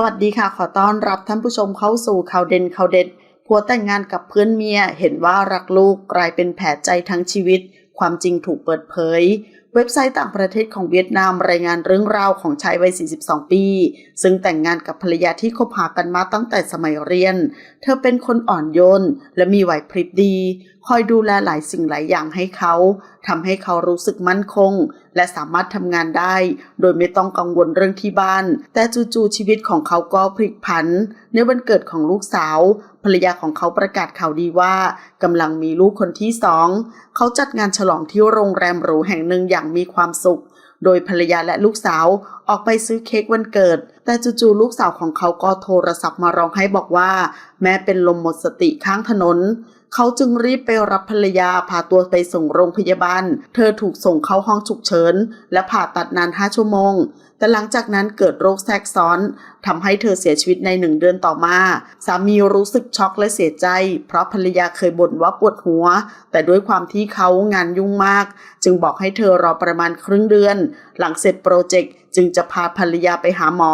สวัสดีค่ะ ขอต้อนรับท่านผู้ชมเข้าสู่ข่าวเด่นข่าวเด็ดผัวแต่งงานกับเพื่อนเมียเห็นว่ารักลูกกลายเป็นแผลใจทั้งชีวิต ความจริงถูกเปิดเผย เว็บไซต์ต่างประเทศของเวียดนามรายงานเรื่องราวของชายวัย 42 ปี ซึ่งแต่งงานกับภรรยาที่คบหากันมาตั้งแต่สมัยเรียน เธอเป็นคนอ่อนโยน และมีไหวพริบดี คอยดูแลหลายสิ่งหลายอย่างให้เขาทำให้เขารู้สึกมั่นคง และสามารถทำงานได้ โดยไม่ต้องกังวลเรื่องที่บ้าน แต่จู่ๆชีวิตของเขาก็พลิกผัน ในวันเกิดของลูกสาว ภรรยาของเขาประกาศข่าวดีว่ากำลังมีลูกคนที่สองเขาจัดงานฉลองที่โรงแรมหรูแห่งหนึ่งอย่างมีความสุข โดยภรรยาและลูกสาวออกไปซื้อเค้กวันเกิด แต่จู่ๆลูกสาวของเขาก็โทรศัพท์มาร้องให้บอกว่า แม่เป็นลมหมดสติข้างถนน เขาจึงรีบไปรับภรรยาพาตัวไปส่งโรงพยาบาล เธอถูกส่งเข้าห้องฉุกเฉิน และผ่าตัดนาน5ชั่วโมง แต่หลังจากนั้นเกิดโรคแทรกซ้อนทำให้เธอเสียชีวิตในหนึ่งเดือนต่อมา สามีรู้สึกช็อกและเสียใจ เพราะภรรยาเคยบ่นว่าปวดหัว แต่ด้วยความที่เขางานยุ่งมาก จึงบอกให้เธอรอประมาณครึ่งเดือน หลังเสร็จโปรเจกต์จึงจะพาภรรยาไปหาหมอ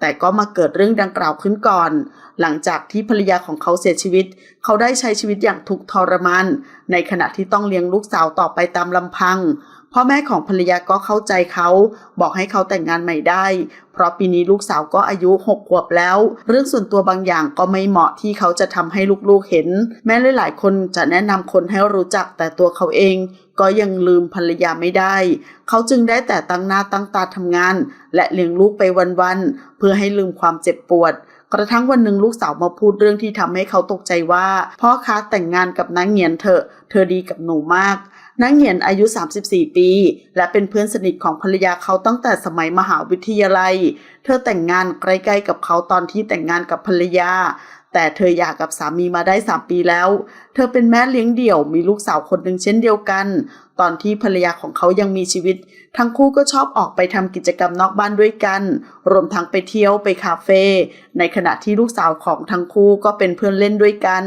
แต่ก็มาเกิดเรื่องดังกล่าวขึ้นก่อน หลังจากที่ภรรยาของเขาเสียชีวิต เขาได้ใช้ชีวิตอย่างทุกข์ทรมานในขณะที่ต้องเลี้ยงลูกสาวต่อไปตามลำพัง พ่อแม่ของภรรยาก็เข้าใจเขา บอกให้เขาแต่งงานใหม่ได้ เพราะปีนี้ลูกสาวก็อายุหกขวบแล้ว เรื่องส่วนตัวบางอย่างก็ไม่เหมาะที่เขาจะทำให้ลูกๆเห็น แม้หลายๆคนจะแนะนำคนให้รู้จักแต่ตัวเขาเอง ก็ยังลืมภรรยาไม่ได้ เขาจึงได้แต่ตั้งหน้าตั้งตาทำงาน และเลี้ยงลูกไปวันๆเพื่อให้ลืมความเจ็บปวด กระทั่งวันหนึ่งลูกสาวมาพูดเรื่องที่ทำให้เขาตกใจว่า พ่อค้าแต่งงานกับนางเงียนเถอะ เธอดีกับหนูมากนางเงียนอายุ 34 ปี และเป็นเพื่อนสนิทของภรรยาเขาตั้งแต่สมัยมหาวิทยาลัย เธอแต่งงานใกล้ๆกับเขาตอนที่แต่งงานกับภรรยา แต่เธอหย่ากับสามีมาได้ 3 ปีแล้ว ธอเป็นแม่เลี้ยงเดี่ยวมีลูกสาวคนหนึ่งเช่นเดียวกัน ตอนที่ภรรยาของเขายังมีชีวิต ทั้งคู่ก็ชอบออกไปทำกิจกรรมนอกบ้านด้วยกัน รวมทั้งไปเที่ยวไปคาเฟ่ในขณะที่ลูกสาวของทั้งคู่ก็เป็นเพื่อนเล่นด้วยกัน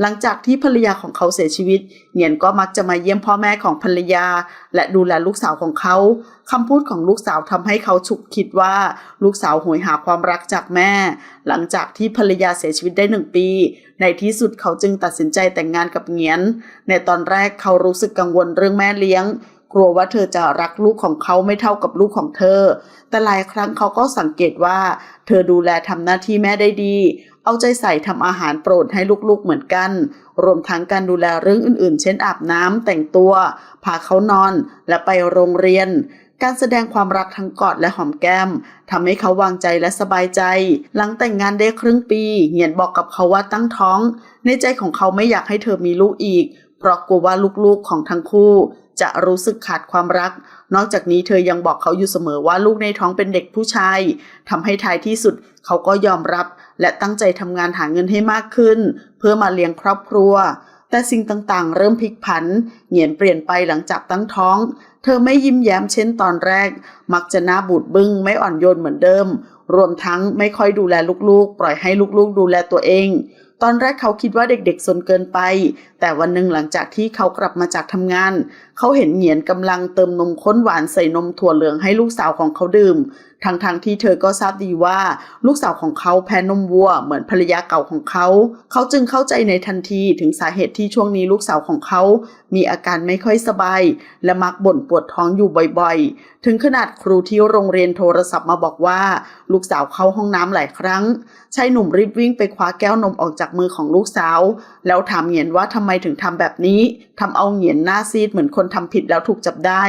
หลังจากที่ภรรยาของเขาเสียชีวิตเหงียนก็มักจะมาเยี่ยมพ่อแม่ของภรรยา และดูแลลูกสาวของเขาคำพูดของลูกสาวทำให้เขาฉุกคิดว่า ลูกสาวหวยหาความรักจากแม่ หลังจากที่ภรรยาเสียชีวิตได้หนึ่งปี ในที่สุดเขาจึงตัดสินใจแต่งงานกับเงียน ในตอนแรกเขารู้สึกกังวลเรื่องแม่เลี้ยง กลัวว่าเธอจะรักลูกของเขาไม่เท่ากับลูกของเธอ แต่หลายครั้งเขาก็สังเกตว่า เธอดูแลทำหน้าที่แม่ได้ดี เอาใจใส่ทำอาหารโปรดให้ลูกๆเหมือนกัน รวมทั้งการดูแลเรื่องอื่นๆ เช่นอาบน้ำแต่งตัว พาเขานอน และไปโรงเรียน การแสดงความรักทั้งกอดและหอมแก้มทำให้เขาวางใจและสบายใจ หลังแต่งงานได้ครึ่งปี เหียนบอกกับเขาว่าตั้งท้อง ในใจของเขาไม่อยากให้เธอมีลูกอีก เพราะกลัวว่าลูกๆของทั้งคู่ จะรู้สึกขาดความรัก นอกจากนี้เธอยังบอกเขาอยู่เสมอว่าลูกในท้องเป็นเด็กผู้ชายทำให้ท้ายที่สุดเขาก็ยอมรับ และตั้งใจทำงานหาเงินให้มากขึ้น เพื่อมาเลี้ยงครอบครัว แต่สิ่งต่างๆ เริ่มพลิกผัน เหงียนเปลี่ยนไปหลังจากตั้งท้อง เธอไม่ยิ้มแย้มเช่นตอนแรก มักจะหน้าบูดบึ้งไม่อ่อนโยนเหมือนเดิม รวมทั้งไม่ค่อยดูแลลูกๆ ปล่อยให้ลูกๆ ดูแลตัวเอง ตอนแรกเขาคิดว่าเด็กๆสนเกินไป แต่วันหนึ่งหลังจากที่เขากลับมาจากทำงาน เขาเห็นเหงียนกำลังเติมนมข้นหวานใส่นมถั่วเหลืองให้ลูกสาวของเขาดื่ม ทั้งๆทที่เธอก็ทราบดีว่าลูกสาวของเขาแพ้นมวัวเหมือนภรรยาเก่าของเขา เขาจึงเข้าใจในทันทีถึงสาเหตุที่ช่วงนี้ลูกสาวของเขา มีอาการไม่ค่อยสบาย และมักบ่นปวดท้องอยู่บ่อยๆ ถึงขนาดครูที่โรงเรียนโทรศัพท์มาบอกว่า ลูกสาวเข้าห้องน้ำหลายครั้งชายหนุ่มรีบวิ่งไปคว้าแก้วนมออกจากมือของลูกสาว แล้วถามเหงียนว่าทำไมถึงทำแบบนี้ทำเอาเหงียนหน้าซีดเหมือนคนทำผิดแล้วถูกจับได้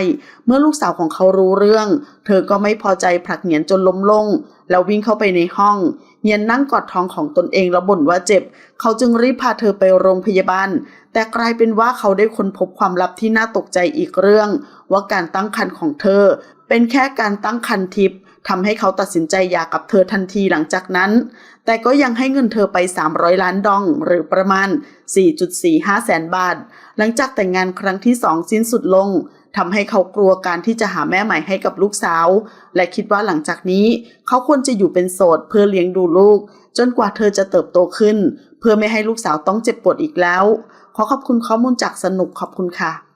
เมื่อลูกสาวของเขารู้เรื่อง เธอก็ไม่พอใจผลักเหงียนจนล้มลง แล้ววิ่งเข้าไปในห้องเหงียนนั่งกอดท้องของตนเองแล้วบ่นว่าเจ็บ เขาจึงรีบพาเธอไปโรงพยาบาล แต่กลายเป็นว่าเขาได้ค้นพบความลับที่น่าตกใจอีกเรื่อง ว่าการตั้งครรภ์ของเธอ เป็นแค่การตั้งครรภ์ทิพย์ ทำให้เขาตัดสินใจหย่ากับเธอทันทีหลังจากนั้น แต่ก็ยังให้เงินเธอไป 300 ล้านดอง หรือประมาณ 4.45 แสนบาท หลังจากแต่งงานครั้งที่สองสิ้นสุดลงทำให้เขากลัวการที่จะหาแม่ใหม่ให้กับลูกสาว และคิดว่าหลังจากนี้ เขาควรจะอยู่เป็นโสดเพื่อเลี้ยงดูลูก จนกว่าเธอจะเติบโตขึ้น เพื่อไม่ให้ลูกสาวต้องเจ็บปวดอีกแล้ว ขอขอบคุณข้อมูลจากสนุกขอบคุณค่ะ